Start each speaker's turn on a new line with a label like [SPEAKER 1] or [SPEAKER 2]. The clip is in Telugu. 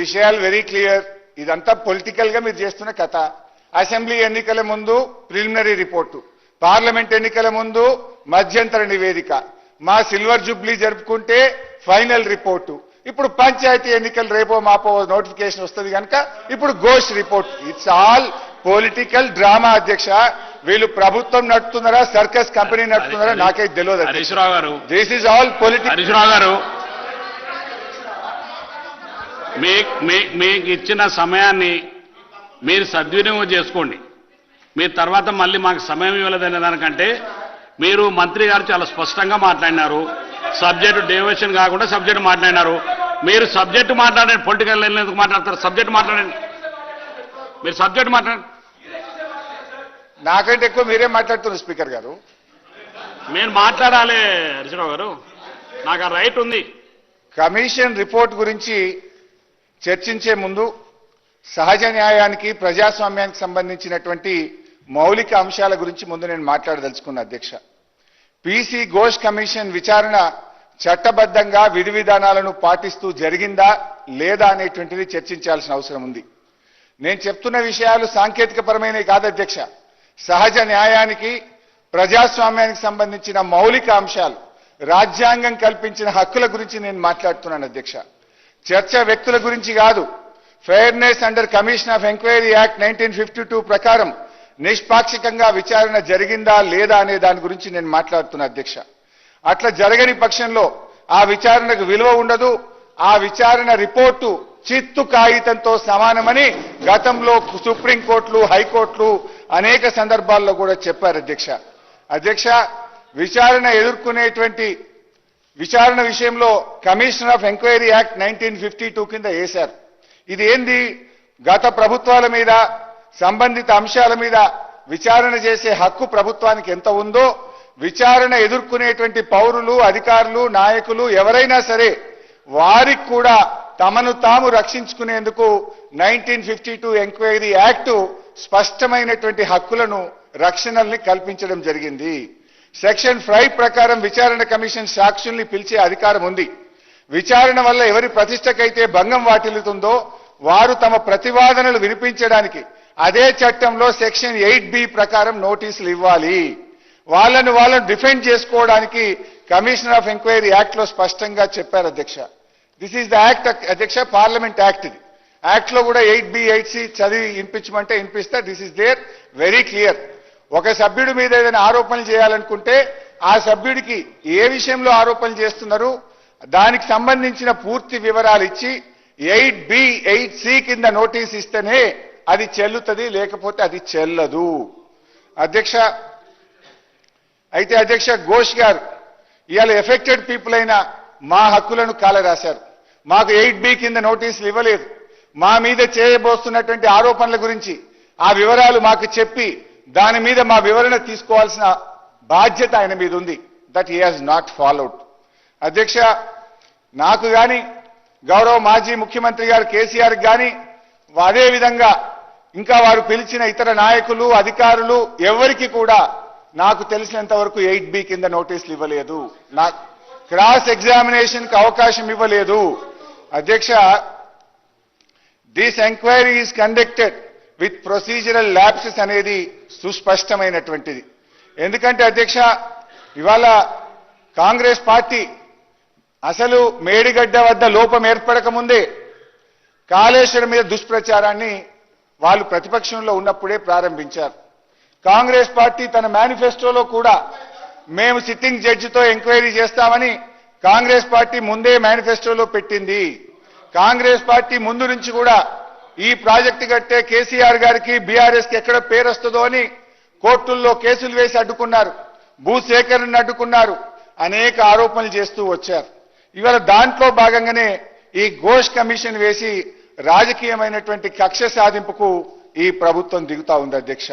[SPEAKER 1] విషయాలు వెరీ క్లియర్ ఇదంతా పొలిటికల్గా మీరు చేస్తున్న కథ. అసెంబ్లీ ఎన్నికల ముందు ప్రిలిమినరీ రిపోర్టు పార్లమెంట్ ఎన్నికల ముందు మధ్యంతర నివేదిక. మా సిల్వర్ జూబ్లీ జరుపుకుంటే ఫైనల్ రిపోర్టు ఇప్పుడు పంచాయతీ ఎన్నికలు రేపో మాపో నోటిఫికేషన్ వస్తుంది కనుక ఇప్పుడు Ghosh report it's all political drama అధ్యక్ష. వీళ్ళు ప్రభుత్వం నడుపుతున్నారా సర్కస్ కంపెనీ నడుపుతున్నారా నాకైతే తెలియదు దిస్ ఈజ్ ఆల్ పొలిటికల్
[SPEAKER 2] గారు మీకు ఇచ్చిన సమయాన్ని మీరు సద్వినియోగం చేసుకోండి. మీరు తర్వాత మళ్ళీ మాకు సమయం ఇవ్వలేదనే దానికంటే మీరు మంత్రి గారు చాలా స్పష్టంగా మాట్లాడినారు. సబ్జెక్టు డేవియేషన్ కాకుండా సబ్జెక్ట్ మాట్లాడినారు. మీరు సబ్జెక్టు మాట్లాడండి పొలిటికల్ లైన్ ఎందుకు మాట్లాడతారు? సబ్జెక్ట్ మాట్లాడండి. మీరు సబ్జెక్ట్ మాట్లాడండి.
[SPEAKER 1] నాకంటే ఎక్కువ మీరే మాట్లాడుతున్నారు స్పీకర్ గారు.
[SPEAKER 2] నేను మాట్లాడాలి హరీశ్రావు గారు. నాకు ఆ రైట్ ఉంది.
[SPEAKER 1] కమిషన్ రిపోర్ట్ గురించి చర్చించే ముందు సహజ న్యాయానికి ప్రజాస్వామ్యానికి సంబంధించినటువంటి మౌలిక అంశాల గురించి ముందు నేను మాట్లాడదలుచుకున్న అధ్యక్ష. పీసీ ఘోష్ కమిషన్ విచారణ చట్టబద్ధంగా విధి విధానాలను పాటిస్తూ జరిగిందా లేదా అనేటువంటిది చర్చించాల్సిన అవసరం ఉంది. నేను చెప్తున్న విషయాలు సాంకేతికపరమైనవి కాదు అధ్యక్ష. సహజ న్యాయానికి ప్రజాస్వామ్యానికి సంబంధించిన మౌలిక అంశాలు రాజ్యాంగం కల్పించిన హక్కుల గురించి నేను మాట్లాడుతున్నాను అధ్యక్ష. చర్చ వ్యక్తుల గురించి కాదు. Fairness under commission of enquiry act nineteen fifty two ప్రకారం నిష్పాక్షికంగా విచారణ జరిగిందా లేదా అనే దాని గురించి నేను మాట్లాడుతున్నా అధ్యక్ష. అట్లా జరగని పక్షంలో ఆ విచారణకు విలువ ఉండదు. ఆ విచారణ రిపోర్టు చిత్తు కాగితంతో సమానమని గతంలో సుప్రీంకోర్టులు హైకోర్టులు అనేక సందర్భాల్లో కూడా చెప్పారు అధ్యక్ష. అధ్యక్ష విచారణ ఎదుర్కొనేటువంటి విచారణ విషయంలో commissioner of enquiry act nineteen fifty two కింద వేశారు ఇది ఏంది? గత ప్రభుత్వాల మీద సంబంధిత అంశాల మీద విచారణ చేసే హక్కు ప్రభుత్వానికి ఎంత ఉందో విచారణ ఎదుర్కొనేటువంటి పౌరులు అధికారులు నాయకులు ఎవరైనా సరే వారికి కూడా తమను తాము రక్షించుకునేందుకు nineteen fifty two enquiry act స్పష్టమైనటువంటి హక్కులను రక్షణల్ని కల్పించడం జరిగింది. సెక్షన్ ఫైవ్ ప్రకారం విచారణ కమిషన్ సాక్షుల్ని పిలిచే అధికారం ఉంది. విచారణ వల్ల ఎవరి ప్రతిష్టకైతే భంగం వాటిల్లుతుందో వారు తమ ప్రతివాదనలు వినిపించడానికి అదే చట్టంలో సెక్షన్ ఎయిట్ బి ప్రకారం నోటీసులు ఇవ్వాలి. వాళ్ళను వాళ్ళను డిఫెండ్ చేసుకోవడానికి కమిషనర్ ఆఫ్ ఎంక్వైరీ యాక్ట్లో స్పష్టంగా చెప్పారు అధ్యక్ష. దిస్ ఈజ్ ద యాక్ట్ అధ్యక్ష పార్లమెంట్ యాక్ట్ ఇది. యాక్ట్లో కూడా ఎయిట్ బి ఎయిట్ సి చదివి వినిపించమంటే వినిపిస్తా this is there very clear ఒక సభ్యుడి మీద ఏదైనా ఆరోపణలు చేయాలనుకుంటే ఆ సభ్యుడికి ఏ విషయంలో ఆరోపణలు చేస్తున్నారు? దానికి సంబంధించిన పూర్తి వివరాలు ఇచ్చి ఎయిట్ బి ఎయిట్ సి కింద నోటీస్ ఇస్తేనే అది చెల్లుతుంది లేకపోతే అది చెల్లదు. అధ్యక్ష అయితే అధ్యక్ష ఘోష్ గారు ఇవాళ ఎఫెక్టెడ్ పీపుల్ అయిన మా హక్కులను కాలరాశారు. మాకు ఎయిట్ బి కింద నోటీసులు ఇవ్వలేదు. మా మీద చేయబోస్తున్నటువంటి ఆరోపణల గురించి ఆ వివరాలు మాకు చెప్పి దాని మీద మా వివరణ తీసుకోవాల్సిన బాధ్యత ఆయన మీద ఉంది that he has not followed అధ్యక్ష నాకు కానీ గౌరవ మాజీ ముఖ్యమంత్రి గారు కేసీఆర్ కానీ అదే విధంగా ఇంకా వారు పిలిచిన ఇతర నాయకులు అధికారులు ఎవరికి కూడా నాకు తెలిసినంత వరకు ఎయిట్ బి కింద నోటీసులు ఇవ్వలేదు. నా క్రాస్ ఎగ్జామినేషన్కి అవకాశం ఇవ్వలేదు. అధ్యక్ష this enquiry is conducted with procedural lapses అనేది సుస్పష్టమైనటువంటిది. ఎందుకంటే అధ్యక్ష ఇవాళ కాంగ్రెస్ పార్టీ అసలు మేడిగడ్డ వద్ద లోపం ఏర్పడకముందే కాళేశ్వరం మీద దుష్ప్రచారాన్ని వాళ్ళు ప్రతిపక్షంలో ఉన్నప్పుడే ప్రారంభించారు. కాంగ్రెస్ పార్టీ తన మేనిఫెస్టోలో కూడా మేము సిట్టింగ్ జడ్జితో ఎంక్వైరీ చేస్తామని కాంగ్రెస్ పార్టీ ముందే మేనిఫెస్టోలో పెట్టింది. కాంగ్రెస్ పార్టీ ముందు నుంచి కూడా ఈ ప్రాజెక్టు కట్టే కేసీఆర్ గారికి బీఆర్ఎస్కి ఎక్కడ పేరు వస్తుందో అని కోర్టుల్లో కేసులు వేసి అడ్డుకున్నారు భూసేకరణను అడ్డుకున్నారు అనేక ఆరోపణలు చేస్తూ వచ్చారు. ఇవాళ దాంట్లో భాగంగానే ఈ ఘోష్ కమిషన్ వేసి రాజకీయమైనటువంటి కక్ష సాధింపుకు ఈ ప్రభుత్వం దిగుతా ఉంది అధ్యక్ష.